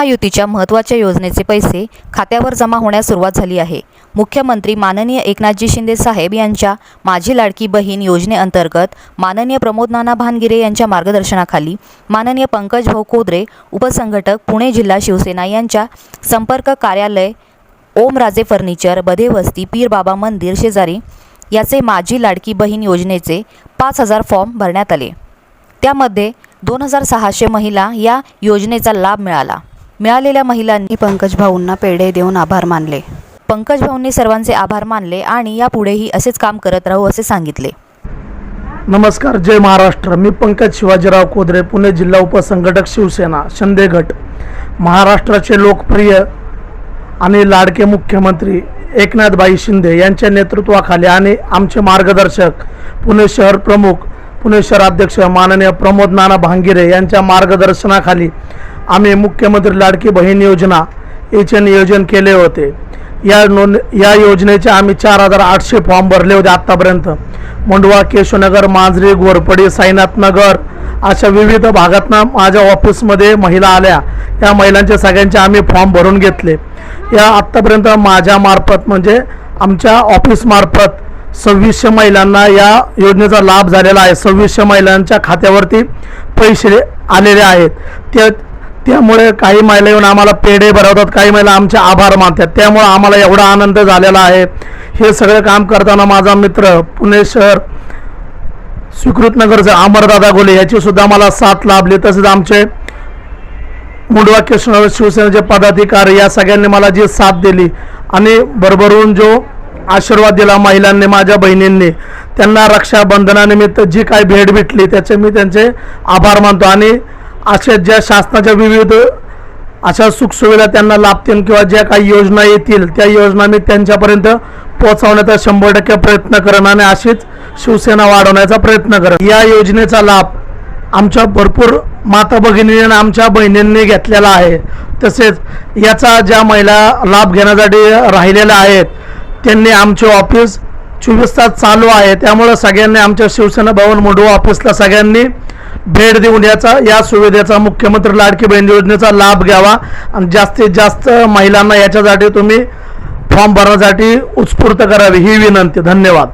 महायुतीच्या महत्त्वाच्या योजनेचे पैसे खात्यावर जमा होण्यास सुरुवात झाली आहे. मुख्यमंत्री माननीय एकनाथजी शिंदे साहेब यांच्या माझी लाडकी बहीण योजनेअंतर्गत माननीय प्रमोद नाना भानगिरे यांच्या मार्गदर्शनाखाली माननीय पंकज भाऊ कोदरे उपसंघटक पुणे जिल्हा शिवसेना यांच्या संपर्क कार्यालय ओमराजे फर्निचर बधे वस्ती पीर बाबा मंदिर शेजारी याचे माझी लाडकी बहीण योजनेचे पाच हजार फॉर्म भरण्यात आले. त्यामध्ये दोन हजार सहाशे महिला या योजनेचा लाभ मिळाला. मिळालेल्या महिलांनी पंकज भाऊंना पेढे देऊन आभार मानले. पंकज भाऊंनी सर्वांचे आभार मानले आणि यापुढेही असेच काम करत राहू असे सांगितले. नमस्कार जय महाराष्ट्र. मी पंकज शिवाजीराव कोदरे पुणे जिल्हा उपसंघटक शिवसेना शिंदे गट. महाराष्ट्राचे लोकप्रिय आणि लाडके मुख्यमंत्री एकनाथबाई शिंदे यांच्या नेतृत्वाखाली आणि आमचे मार्गदर्शक पुणे शहर प्रमुख पुणे शहराध्यक्ष माननीय प्रमोद नाना भांगिरे यांच्या मार्गदर्शनाखाली आम्ही मुख्यमंत्री लाडकी बहीण योजना याचे नियोजन केले होते. या नोंद या योजनेचे आम्ही चार हजार आठशे फॉर्म भरले होते आत्तापर्यंत. मंडवा केशवनगर मांजरी घोरपडी साईनाथनगर अशा विविध भागातनं माझ्या ऑफिसमध्ये महिला आल्या. या महिलांचे सगळ्यांचे आम्ही फॉर्म भरून घेतले. या आत्तापर्यंत माझ्यामार्फत म्हणजे आमच्या ऑफिसमार्फत सव्वीसशे महिलांना या योजनेचा लाभ झालेला आहे. सव्वीसशे महिलांच्या खात्यावरती पैसे आलेले आहेत. ते त्यामुळे काही महिला येऊन आम्हाला पेढे भरवतात काही महिला आमचे आभार मानतात. त्यामुळे आम्हाला एवढा आनंद झालेला आहे. हे सगळं काम करताना माझा मित्र पुणे शहर स्वीकृतनगरचे अमरदादा गोले याची सुद्धा मला साथ लाभली. तसेच आमचे मुंडवा कृष्ण शिवसेनेचे पदाधिकारी या सगळ्यांनी मला जी साथ दिली आणि भरभरून जो आशीर्वाद दिला महिलांनी माझ्या बहिणींनी त्यांना रक्षाबंधनानिमित्त जी काही भेट भेटली त्याचे मी त्यांचे आभार मानतो. आणि अशा ज्या शासनाच्या विविध अशा सुखसुविधा त्यांना लाभतील किंवा ज्या काही योजना येतील त्या योजना मी त्यांच्यापर्यंत पोहोचवण्याचा शंभर टक्के प्रयत्न करेन आणि अशीच शिवसेना वाढवण्याचा प्रयत्न करेन. या योजनेचा लाभ आमच्या भरपूर माता भगिनी आणि आमच्या बहिणींनी घेतलेला आहे. तसेच याचा ज्या महिला लाभ घेण्यासाठी राहिलेल्या आहेत त्यांनी आमचे ऑफिस चोवीस तास चालू आहे. त्यामुळं सगळ्यांनी आमच्या शिवसेना भवन मुंडवा ऑफिसला सगळ्यांनी भेट देऊन याचा या सुविधेचा मुख्यमंत्री लाडकी बहीण योजनेचा लाभ घ्यावा. आणि जास्तीत जास्त महिलांना याच्यासाठी तुम्ही फॉर्म भरण्यासाठी उत्स्फूर्त करावी. ही विनंती. धन्यवाद.